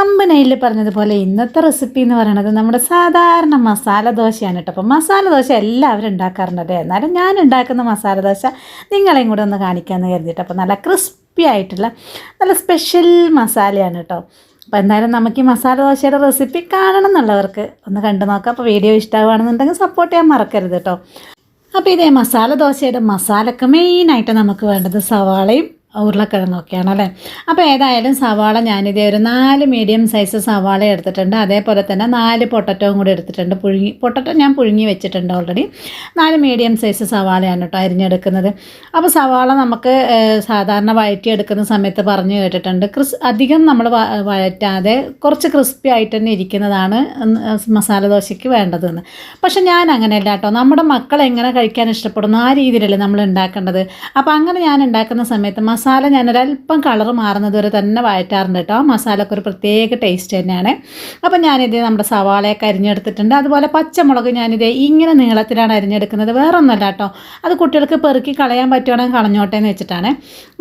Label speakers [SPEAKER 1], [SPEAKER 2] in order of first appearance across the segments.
[SPEAKER 1] തമ്പനയിൽ പറഞ്ഞതുപോലെ ഇന്നത്തെ റെസിപ്പി എന്ന് പറയുന്നത് നമ്മുടെ സാധാരണ മസാല ദോശയാണ് കേട്ടോ. അപ്പോൾ മസാല ദോശ എല്ലാവരും ഉണ്ടാക്കാറുണ്ട് എന്നാലും ഞാൻ ഉണ്ടാക്കുന്ന മസാല ദോശ നിങ്ങളെയും കൂടെ ഒന്ന് കാണിക്കാമെന്ന് കരുതിയിട്ട്. അപ്പോൾ നല്ല ക്രിസ്പി ആയിട്ടുള്ള നല്ല സ്പെഷ്യൽ മസാലയാണ് കേട്ടോ. അപ്പോൾ എന്തായാലും നമുക്ക് ഈ മസാല ദോശയുടെ റെസിപ്പി കാണണം എന്നുള്ളവർക്ക് ഒന്ന് കണ്ടു നോക്കാം. അപ്പോൾ വീഡിയോ ഇഷ്ടമാണെന്നുണ്ടെങ്കിൽ സപ്പോർട്ട് ചെയ്യാൻ മറക്കരുത് കേട്ടോ. അപ്പോൾ ഇതേ മസാല ദോശയുടെ മസാലക്ക് മെയിനായിട്ട് നമുക്ക് വേണ്ടത് സവാളയും ഉരുളക്കിഴങ്ങൊക്കെയാണ് അല്ലേ അപ്പോൾ ഏതായാലും സവാള ഞാനിതേ ഒരു നാല് മീഡിയം സൈസ് സവാള എടുത്തിട്ടുണ്ട്. അതേപോലെ തന്നെ നാല് പൊട്ടറ്റവും കൂടി എടുത്തിട്ടുണ്ട്. പുഴുങ്ങി പൊട്ടറ്റോ ഞാൻ പുഴുങ്ങി വെച്ചിട്ടുണ്ട് ഓൾറെഡി നാല് മീഡിയം സൈസ് സവാളയാണ് കേട്ടോ അരിഞ്ഞെടുക്കുന്നത്. അപ്പോൾ സവാള നമുക്ക് സാധാരണ വഴറ്റിയെടുക്കുന്ന സമയത്ത് പറഞ്ഞു കേട്ടിട്ടുണ്ട്. ക്രിസ് അധികം നമ്മൾ വഴറ്റാതെ കുറച്ച് ക്രിസ്പി ആയിട്ട് തന്നെ ഇരിക്കുന്നതാണ് മസാല ദോശയ്ക്ക് വേണ്ടതെന്ന്. പക്ഷെ ഞാൻ അങ്ങനെയല്ല കേട്ടോ. നമ്മുടെ മക്കൾ എങ്ങനെ കഴിക്കാൻ ഇഷ്ടപ്പെടുന്നു ആ രീതിയിലല്ലേ നമ്മൾ ഉണ്ടാക്കേണ്ടത്. അപ്പോൾ അങ്ങനെ ഞാൻ ഉണ്ടാക്കുന്ന സമയത്ത് മസാല ഞാനൊരല്പം കളർ മാറുന്നത് വരെ തന്നെ വഴറ്റാറുണ്ട് കേട്ടോ. മസാലയ്ക്ക് ഒരു പ്രത്യേക ടേസ്റ്റ് തന്നെയാണ്. അപ്പം ഞാനിത് നമ്മുടെ സവാളയൊക്കെ അരിഞ്ഞെടുത്തിട്ടുണ്ട്. അതുപോലെ പച്ചമുളക് ഞാനിത് ഇങ്ങനെ നീളത്തിലാണ് അരിഞ്ഞെടുക്കുന്നത്. വേറെ ഒന്നുമല്ല കേട്ടോ. അത് കുട്ടികൾക്ക് പെറുക്കി കളയാൻ പറ്റുവാണെങ്കിൽ കളഞ്ഞോട്ടെ എന്ന് വെച്ചിട്ടാണ്.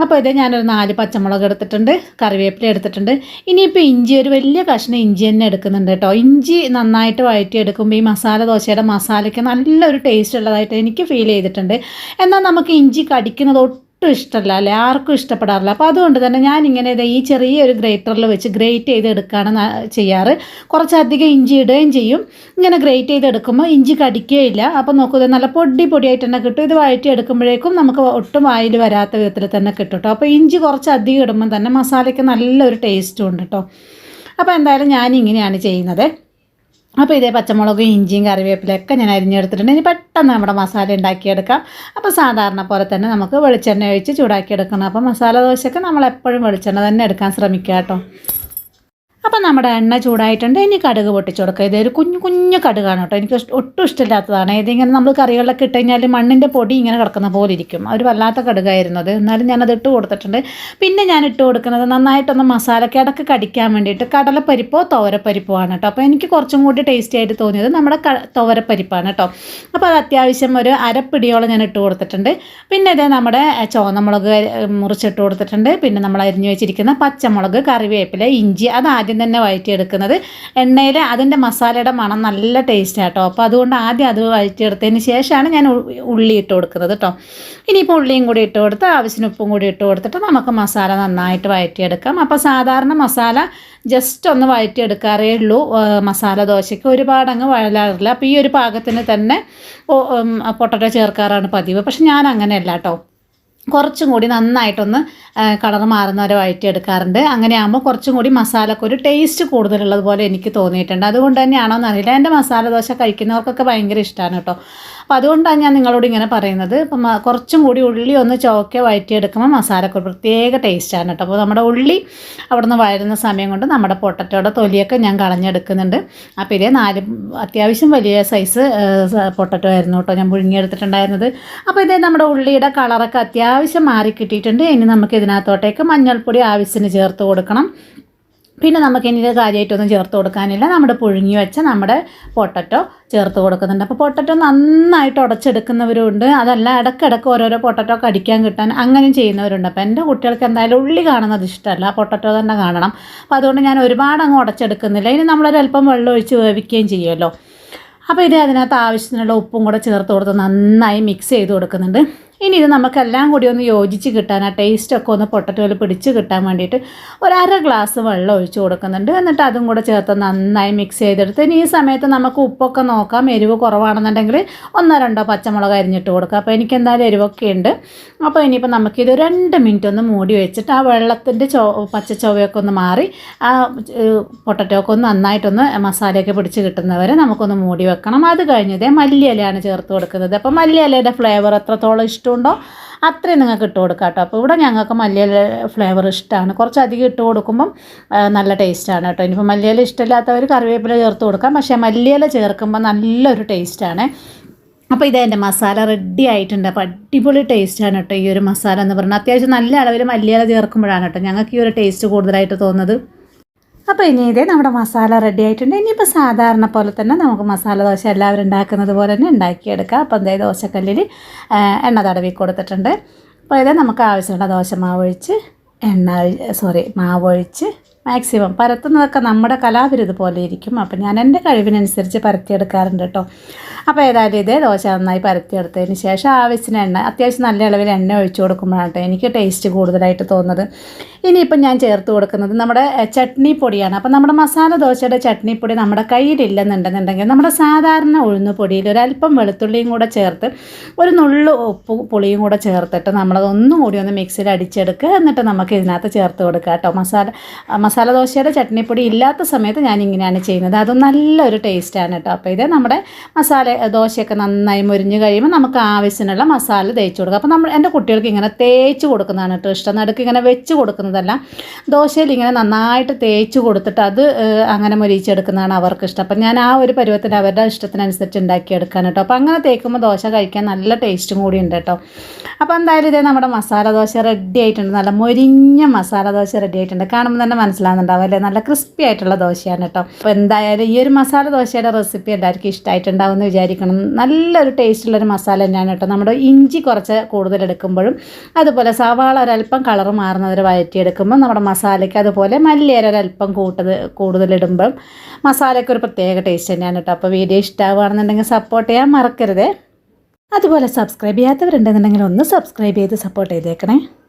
[SPEAKER 1] അപ്പോൾ ഇത് ഞാനൊരു നാല് പച്ചമുളക് എടുത്തിട്ടുണ്ട്. കറിവേപ്പില എടുത്തിട്ടുണ്ട്. ഇനിയിപ്പോൾ ഇഞ്ചി ഒരു വലിയ കഷ്ണം ഇഞ്ചി തന്നെ എടുക്കുന്നുണ്ട് കേട്ടോ. ഇഞ്ചി നന്നായിട്ട് വഴറ്റിയെടുക്കുമ്പോൾ ഈ മസാല ദോശയുടെ മസാലയ്ക്ക് നല്ലൊരു ടേസ്റ്റ് ഉള്ളതായിട്ട് എനിക്ക് ഫീൽ ചെയ്തിട്ടുണ്ട്. എന്നാൽ നമുക്ക് ഇഞ്ചി കടിക്കുന്നത് ഇഷ്ടമല്ല അല്ലേ? ആർക്കും ഇഷ്ടപ്പെടാറില്ല. അപ്പോൾ അതുകൊണ്ട് തന്നെ ഞാനിങ്ങനെ ഇത് ഈ ചെറിയ ഒരു ഗ്രേറ്ററിൽ വെച്ച് ഗ്രേറ്റ് ചെയ്ത് എടുക്കുകയാണ് ചെയ്യാറ്. കുറച്ചധികം ഇഞ്ചി ഇടുകയും ചെയ്യും. ഇങ്ങനെ ഗ്രേറ്റ് ചെയ്ത് എടുക്കുമ്പോൾ ഇഞ്ചി കടിക്കുകയില്ല അപ്പോൾ നോക്കൂ ഇത് നല്ല പൊടി പൊടിയായിട്ട് തന്നെ കിട്ടും. ഇത് വഴറ്റി എടുക്കുമ്പോഴേക്കും നമുക്ക് ഒട്ടും വായിൽ വരാത്ത വിധത്തിൽ തന്നെ കിട്ടും കേട്ടോ. അപ്പോൾ ഇഞ്ചി കുറച്ചധികം ഇടുമ്പം തന്നെ മസാലയ്ക്ക് നല്ലൊരു ടേസ്റ്റും ഉണ്ട് കേട്ടോ. അപ്പോൾ എന്തായാലും ഞാനിങ്ങനെയാണ് ചെയ്യുന്നത്. അപ്പോൾ ഇതേ പച്ചമുളകും ഇഞ്ചിയും കറിവേപ്പിലൊക്കെ ഞാൻ അരിഞ്ഞെടുത്തിട്ടുണ്ട്. ഇനി പെട്ടെന്ന് നമ്മുടെ മസാല ഉണ്ടാക്കിയെടുക്കാം. അപ്പോൾ സാധാരണ പോലെ തന്നെ നമുക്ക് വെളിച്ചെണ്ണ ഒഴിച്ച് ചൂടാക്കിയെടുക്കണം. അപ്പോൾ മസാല ദോശയ്ക്ക് നമ്മൾ എപ്പോഴും വെളിച്ചെണ്ണ തന്നെ എടുക്കാൻ ശ്രമിക്കുക കേട്ടോ. അപ്പോൾ നമ്മുടെ എണ്ണ ചൂടായിട്ടുണ്ട്. ഇനി കടുക് പൊട്ടിച്ചു കൊടുക്കുക ഇതൊരു കുഞ്ഞു കുഞ്ഞു കടുകാണ് കേട്ടോ. എനിക്ക് ഒട്ടും ഇഷ്ടമില്ലാത്തതാണ്. ഇതിങ്ങനെ നമ്മൾ കറികളിലൊക്കെ ഇട്ട് കഴിഞ്ഞാൽ മണ്ണിന്റെ പൊടി ഇങ്ങനെ കിടക്കുന്ന പോലെ ഇരിക്കും. ഒരു വല്ലാത്ത കടുകായിരുന്നു അത്. എന്നാലും ഞാനത് ഇട്ട് കൊടുത്തിട്ടുണ്ട്. പിന്നെ ഞാൻ ഇട്ട് കൊടുക്കുന്നത് നന്നായിട്ടൊന്ന് മസാലക്കേടൊക്കെ കടിക്കാൻ വേണ്ടിയിട്ട് കടലപ്പരിപ്പോ തോരപ്പരിപ്പോ ആണ് കേട്ടോ. അപ്പോൾ എനിക്ക് കുറച്ചും കൂടി ടേസ്റ്റി ആയിട്ട് തോന്നിയത് നമ്മുടെ ക തോരപ്പരിപ്പാണ് കേട്ടോ. അപ്പോൾ അത് അത്യാവശ്യം ഒരു അരപ്പിടിയോളം ഞാൻ ഇട്ട് കൊടുത്തിട്ടുണ്ട്. പിന്നെ ഇതേ നമ്മുടെ ചുവന്നമുളക് മുറിച്ചിട്ട് കൊടുത്തിട്ടുണ്ട്. പിന്നെ നമ്മൾ അരിഞ്ഞു വെച്ചിരിക്കുന്ന പച്ചമുളക് കറിവേപ്പില ഇഞ്ചി അത് ആദ്യം തന്നെ വഴറ്റിയെടുക്കുന്നത്. എണ്ണയിൽ അതിന്റെ മസാലയുടെ മണം നല്ല ടേസ്റ്റ് ആട്ടോ അപ്പോൾ അതുകൊണ്ട് ആദ്യം അത് വഴറ്റിയെടുത്തതിന് ശേഷമാണ് ഞാൻ ഉള്ളി ഇട്ട് കൊടുക്കുന്നത് കേട്ടോ ഇനിയിപ്പോൾ ഉള്ളിയും കൂടി ഇട്ട് കൊടുത്ത് ആവശ്യത്തിന് ഉപ്പും കൂടി ഇട്ട് കൊടുത്തിട്ട് നമുക്ക് മസാല നന്നായിട്ട് വഴറ്റിയെടുക്കാം. അപ്പോൾ സാധാരണ മസാല ജസ്റ്റ് ഒന്ന് വഴറ്റിയെടുക്കാറേ ഉള്ളൂ. മസാല ദോശയ്ക്ക് ഒരുപാട് അങ്ങ് വഴലാറില്ല. അപ്പോൾ ഈ ഒരു പാകത്തിന് തന്നെ പൊട്ടറ്റോ ചേർക്കാറാണ് പതിവ്. പക്ഷെ ഞാൻ അങ്ങനെയല്ല കേട്ടോ കുറച്ചും കൂടി നന്നായിട്ടൊന്ന് കളർ മാറുന്നവരെ വഴറ്റിയെടുക്കാറുണ്ട് അങ്ങനെയാകുമ്പോൾ കുറച്ചും കൂടി മസാലക്ക് ഒരു ടേസ്റ്റ് കൂടുതലുള്ളത് പോലെ എനിക്ക് തോന്നിയിട്ടുണ്ട്. അതുകൊണ്ട് തന്നെയാണോ എന്നറിയില്ല എന്റെ മസാല ദോശ കഴിക്കുന്നവർക്കൊക്കെ ഭയങ്കര ഇഷ്ടമാണ് കേട്ടോ. അപ്പോൾ അതുകൊണ്ടാണ് ഞാൻ നിങ്ങളോട് ഇങ്ങനെ പറയുന്നത്. ഇപ്പം കുറച്ചും കൂടി ഉള്ളി ഒന്ന് ചോക്കെ വഴറ്റിയെടുക്കുമ്പോൾ മസാലക്ക് ഒരു പ്രത്യേക ടേസ്റ്റാണ് കേട്ടോ. അപ്പോൾ നമ്മുടെ ഉള്ളി അവിടെ നിന്ന് വഴരുന്ന സമയം കൊണ്ട് നമ്മുടെ പൊട്ടറ്റോയുടെ തൊലിയൊക്കെ ഞാൻ കളഞ്ഞെടുക്കുന്നുണ്ട്. ആ പിന്നെ നാല് അത്യാവശ്യം വലിയ സൈസ് പൊട്ടറ്റോ ആയിരുന്നു കേട്ടോ ഞാൻ പുഴുങ്ങിയെടുത്തിട്ടുണ്ടായിരുന്നത്. അപ്പോൾ ഇതേ നമ്മുടെ ഉള്ളിയുടെ കളറൊക്കെ അത്യാവശ്യം മാറി കിട്ടിയിട്ടുണ്ട്. ഇനി നമുക്ക് ഇതിനകത്തോട്ടേക്ക് മഞ്ഞൾപ്പൊടി ആവശ്യത്തിന് ചേർത്ത് കൊടുക്കണം. പിന്നെ നമുക്ക് ഇനി കാര്യമായിട്ടൊന്നും ചേർത്ത് കൊടുക്കാനില്ല. നമ്മുടെ പുഴുങ്ങി വെച്ച നമ്മുടെ പൊട്ടറ്റോ ചേർത്ത് കൊടുക്കുന്നുണ്ട്. അപ്പോൾ പൊട്ടറ്റോ നന്നായിട്ട് ഉടച്ചെടുക്കുന്നവരുണ്ട്. അതല്ല ഇടയ്ക്കിടയ്ക്ക് ഓരോരോ പൊട്ടറ്റോ കടിക്കാൻ കിട്ടാൻ അങ്ങനെയും ചെയ്യുന്നവരുണ്ട്. അപ്പോൾ എന്റെ കുട്ടികൾക്ക് എന്തായാലും ഉള്ളി കാണുന്നത് ഇഷ്ടമല്ല. പൊട്ടറ്റോ തന്നെ കാണണം. അപ്പോൾ അതുകൊണ്ട് ഞാൻ ഒരുപാട് അങ്ങ് ഉടച്ചെടുക്കുന്നില്ല. ഇനി നമ്മളൊരല്പം വെള്ളം ഒഴിച്ച് വേവിക്കുകയും ചെയ്യുമല്ലോ. അപ്പോൾ ഇത് അതിനകത്ത് ആവശ്യത്തിനുള്ള ഉപ്പും കൂടെ ചേർത്ത് കൊടുത്ത് നന്നായി മിക്സ് ചെയ്ത് കൊടുക്കുന്നുണ്ട്. ഇനി ഇത് നമുക്കെല്ലാം കൂടി ഒന്ന് യോജിച്ച് കിട്ടാൻ ആ ടേസ്റ്റൊക്കെ ഒന്ന് പൊട്ടറ്റോയിൽ പിടിച്ച് കിട്ടാൻ വേണ്ടിയിട്ട് ഒരു അര ഗ്ലാസ് വെള്ളം ഒഴിച്ച് കൊടുക്കുന്നുണ്ട്. എന്നിട്ട് അതും കൂടെ ചേർത്ത് നന്നായി മിക്സ് ചെയ്തെടുത്ത് ഇനി ഈ സമയത്ത് നമുക്ക് ഉപ്പൊക്കെ നോക്കാം. എരിവ് കുറവാണെന്നുണ്ടെങ്കിൽ ഒന്നോ രണ്ടോ പച്ചമുളക് അരിഞ്ഞിട്ട് കൊടുക്കുക അപ്പോൾ എനിക്ക് എന്തായാലും എരിവൊക്കെ ഉണ്ട്. അപ്പോൾ ഇനിയിപ്പോൾ നമുക്കിത് രണ്ട് മിനിറ്റ് ഒന്ന് മൂടി വെച്ചിട്ട് ആ വെള്ളത്തിന്റെ ചോ പച്ച ചൊവയൊക്കെ ഒന്ന് മാറി ആ പൊട്ടറ്റോക്കെ ഒന്ന് നന്നായിട്ടൊന്ന് മസാലയൊക്കെ പിടിച്ച് കിട്ടുന്നവരെ നമുക്കൊന്ന് മൂടി വെക്കണം. അത് കഴിഞ്ഞതേ മല്ലിയിലയാണ് ചേർത്ത് കൊടുക്കുന്നത്. അപ്പോൾ മല്ലിയിലയുടെ ഫ്ലേവർ എത്രത്തോളം ഇഷ്ടമുണ്ടോ? അത്രയും നിങ്ങൾക്ക് ഇട്ട് കൊടുക്കാം കേട്ടോ. അപ്പോൾ ഇവിടെ ഞങ്ങൾക്ക് മല്ലിയില ഫ്ലേവർ ഇഷ്ടമാണ്. കുറച്ചധികം ഇട്ട് കൊടുക്കുമ്പം നല്ല ടേസ്റ്റാണ് കേട്ടോ. ഇനിയിപ്പോൾ മല്ലിയില ഇഷ്ടമില്ലാത്തവർ കറിവേപ്പില ചേർത്ത് കൊടുക്കാം. പക്ഷേ മല്ലിയില ചേർക്കുമ്പോൾ നല്ലൊരു ടേസ്റ്റാണ് അപ്പോൾ ഇത് എന്റെ മസാല റെഡി ആയിട്ടുണ്ട്. അപ്പോൾ അടിപൊളി ടേസ്റ്റാണ് കേട്ടോ ഈ ഒരു മസാല എന്ന് പറഞ്ഞാൽ. അത്യാവശ്യം നല്ല അളവിൽ മല്ലിയില ചേർക്കുമ്പോഴാണ് കേട്ടോ ഞങ്ങൾക്ക് ഈ ഒരു ടേസ്റ്റ് കൂടുതലായിട്ട് തോന്നുന്നത്. അപ്പോൾ ഇനി ഇതേ നമ്മുടെ മസാല റെഡി ആയിട്ടുണ്ട്. ഇനിയിപ്പോൾ സാധാരണ പോലെ തന്നെ നമുക്ക് മസാല ദോശ എല്ലാവരും ഉണ്ടാക്കുന്നത് പോലെ തന്നെ ഉണ്ടാക്കിയെടുക്കാം. അപ്പോൾ എന്തായാലും ദോശക്കല്ലിൽ എണ്ണ തടവി കൊടുത്തിട്ടുണ്ട്. അപ്പോൾ ഇത് നമുക്ക് ആവശ്യമുള്ള ദോശ മാവൊഴിച്ച് എണ്ണ സോറി മാവൊഴിച്ച് മാക്സിമം പരത്തുന്നതൊക്കെ നമ്മുടെ കലാവിരുത് പോലെ ഇരിക്കും. അപ്പം ഞാൻ എന്റെ കഴിവിനനുസരിച്ച് പരത്തിയെടുക്കാറുണ്ട് കേട്ടോ. അപ്പോൾ ഏതായാലും ഇതേ ദോശ നന്നായി പരത്തിയെടുത്തതിന് ശേഷം ആവശ്യത്തിന് എണ്ണ അത്യാവശ്യം നല്ല അളവിൽ എണ്ണ ഒഴിച്ചു കൊടുക്കുമ്പോഴാണ് കേട്ടോ എനിക്ക് ടേസ്റ്റ് കൂടുതലായിട്ട് തോന്നുന്നത്. ഇനിയിപ്പം ഞാൻ ചേർത്ത് കൊടുക്കുന്നത് നമ്മുടെ ചട്നി പൊടിയാണ് അപ്പം നമ്മുടെ മസാല ദോശയുടെ ചട്നി പൊടി നമ്മുടെ കയ്യിലില്ലെന്നുണ്ടെന്നുണ്ടെങ്കിൽ നമ്മുടെ സാധാരണ ഉഴുന്ന് പൊടിയിൽ ഒരല്പം വെളുത്തുള്ളിയും കൂടെ ചേർത്ത് ഒരു നുള്ളു ഉപ്പ് പുളിയും കൂടെ ചേർത്തിട്ട് നമ്മളത് ഒന്നും കൂടി ഒന്ന് മിക്സിയിൽ അടിച്ചെടുക്കുക. എന്നിട്ട് നമുക്ക് ഇതിനകത്ത് ചേർത്ത് കൊടുക്കുക കേട്ടോ. മസാല മസാല ദോശയുടെ ചട്നിപ്പൊടി ഇല്ലാത്ത സമയത്ത് ഞാൻ ഇങ്ങനെയാണ് ചെയ്യുന്നത്. അതും നല്ലൊരു ടേസ്റ്റാണ് കേട്ടോ. അപ്പോൾ ഇത് നമ്മുടെ മസാല ദോശയൊക്കെ നന്നായി മുരിഞ്ഞ് കഴിയുമ്പോൾ നമുക്ക് ആവശ്യത്തിനുള്ള മസാല തേച്ച് കൊടുക്കുക. അപ്പോൾ നമ്മൾ എന്റെ കുട്ടികൾക്ക് ഇങ്ങനെ തേച്ച് കൊടുക്കുന്നതാണ് കേട്ടോ ഇഷ്ടം. നടുക്ക് ഇങ്ങനെ വെച്ച് കൊടുക്കുന്നതല്ല ദോശയിൽ ഇങ്ങനെ നന്നായിട്ട് തേച്ച് കൊടുത്തിട്ട് അത് അങ്ങനെ മൊരിച്ചെടുക്കുന്നതാണ് അവർക്ക് ഇഷ്ടം അപ്പം ഞാൻ ആ ഒരു പരുവത്തിൽ അവരുടെ ഇഷ്ടത്തിനനുസരിച്ച് ഉണ്ടാക്കിയെടുക്കാൻ കേട്ടോ. അപ്പോൾ അങ്ങനെ തേക്കുമ്പോൾ ദോശ കഴിക്കാൻ നല്ല ടേസ്റ്റും കൂടി ഉണ്ട് കേട്ടോ. അപ്പോൾ എന്തായാലും ഇതേ നമ്മുടെ മസാല ദോശ റെഡി ആയിട്ടുണ്ട്. നല്ല മൊരിഞ്ഞ മസാല ദോശ റെഡി ആയിട്ടുണ്ട്. കാണുമ്പോൾ തന്നെ മനസ്സിലാവുന്നുണ്ടാവും അല്ലേ? നല്ല ക്രിസ്പി ആയിട്ടുള്ള ദോശയാണ് കേട്ടോ. അപ്പോൾ എന്തായാലും ഈ ഒരു മസാല ദോശയുടെ റെസിപ്പി എല്ലാവർക്കും ഇഷ്ടമായിട്ടുണ്ടാവും എന്ന് വിചാരിക്കണം. നല്ലൊരു ടേസ്റ്റുള്ളൊരു മസാല തന്നെയാണ് കേട്ടോ. നമ്മുടെ ഇഞ്ചി കുറച്ച് കൂടുതൽ എടുക്കുമ്പോഴും അതുപോലെ സവാള ഒരല്പം കളർ മാറുന്നവർ വഴറ്റിയെടുക്കുമ്പോൾ നമ്മുടെ മസാലയ്ക്ക് അതുപോലെ മല്ലിയില ഒരല്പം കൂട്ടത് കൂടുതലിടുമ്പം മസാലയ്ക്ക് ഒരു പ്രത്യേക ടേസ്റ്റ് തന്നെയാണ് കേട്ടോ. അപ്പോൾ വീഡിയോ ഇഷ്ടമാവുകയാണെന്നുണ്ടെങ്കിൽ സപ്പോർട്ട് ചെയ്യാൻ മറക്കരുത്. അതുപോലെ സബ്സ്ക്രൈബ് ചെയ്യാത്തവരുണ്ടെന്നുണ്ടെങ്കിൽ ഒന്ന് സബ്സ്ക്രൈബ് ചെയ്ത് സപ്പോർട്ട് ചെയ്തേക്കണേ.